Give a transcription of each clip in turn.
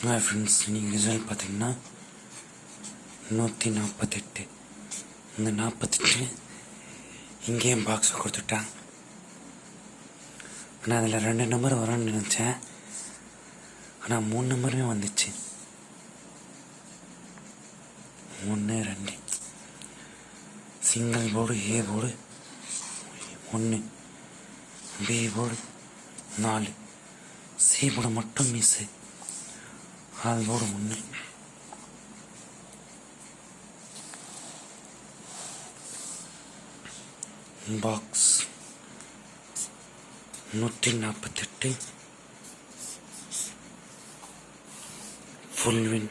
Hi friends நீங்கள் result பார்த்தீங்கன்னா நூற்றி நாற்பத்தெட்டு இந்த நாற்பத்தெட்டு இங்கேயும் பாக்ஸ் கொடுத்துட்டான். ஆனால் அதில் ரெண்டு நம்பர் வரும்னு நினச்சேன். ஆனால் மூணு நம்பருமே வந்துச்சு. ஒன்று ரெண்டு. சிங்கிள் போர்டு ஏ போர்டு ஒன்று பி போர்டு நாலு. சி போர்டு மட்டும் மிஸ்ஸு அதோடு ஒன்று பாக்ஸ் நூற்றி நாற்பத்தெட்டு ஃபுல் வின்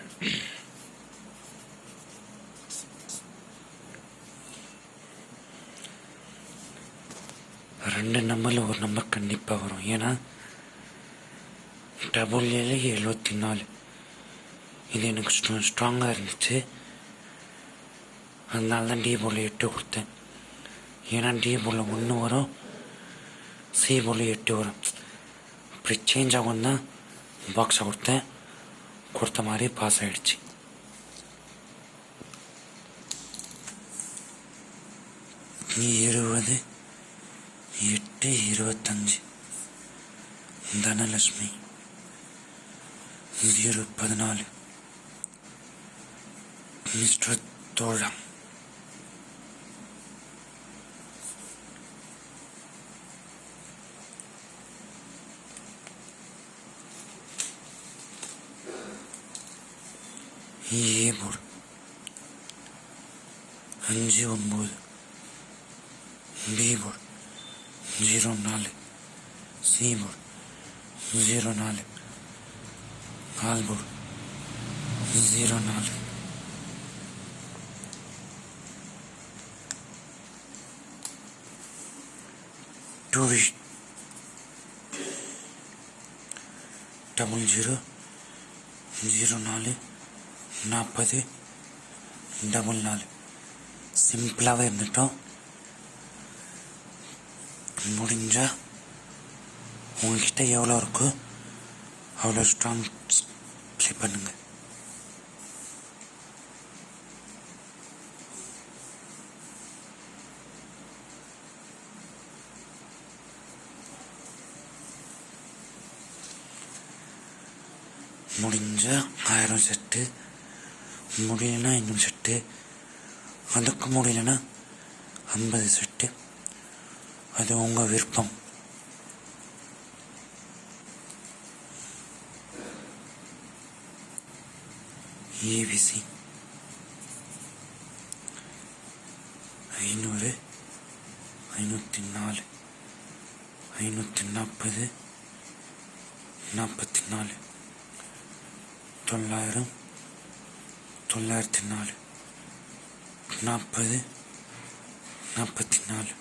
ரெண்டு நம்பரில் ஒரு நம்பர் கண்டிப்பாக வரும். ஏன்னா டபுள் ஏழு எழுபத்தி நாலு. இது எனக்கு ஸ்ட்ரா ஸ்ட்ராங்காக இருந்துச்சு. அதனால தான் டி போல் எட்டு கொடுத்தேன். ஏன்னா டி போல் ஒன்று வரும் சி போல் எட்டு வரும். அப்படி சேஞ்ச் ஆகும் தான் பாக்ஸை கொடுத்தேன். கொடுத்த மாதிரி பாஸ் ஆகிடுச்சு இருபது எட்டு இருபத்தஞ்சு. தனலட்சுமி ஜீரோ பதினாலு. மிஸ்டர் தோழம் ஏ போர்டு அஞ்சு ஒம்பது பி போர்டு ஜீரோ நாலு சி போர்டு ஜீரோ நாலு கால் போர்டு ஜீரோ நாலு டூ டபுள் ஜீரோ ஜீரோ நாலு நாற்பது டபுள் நாலு சிம்பிளாகவே இருந்துட்டோம் முடிஞ்சால் உங்ககிட்ட எவ்வளோ இருக்கோ அவ்வளோ ஸ்ட்ராங் ப்ளே பண்ணுங்கள் முடிஞ்சால் ஆயிரம் செட்டு முடியலன்னா இன்னும் செட்டு அதுக்கு முடியலன்னா ஐம்பது செட்டு. அது உங்கள் விருப்பம். ஏபிசி ஐநூறு ஐநூற்றி நாலு ஐநூற்றி நாற்பது நாற்பத்தி நாலு. தொள்ளாயிரம் தொள்ளாயிரத்தி நாலு நாற்பது நாற்பத்தி நாலு.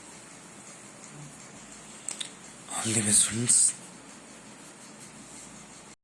All the best friends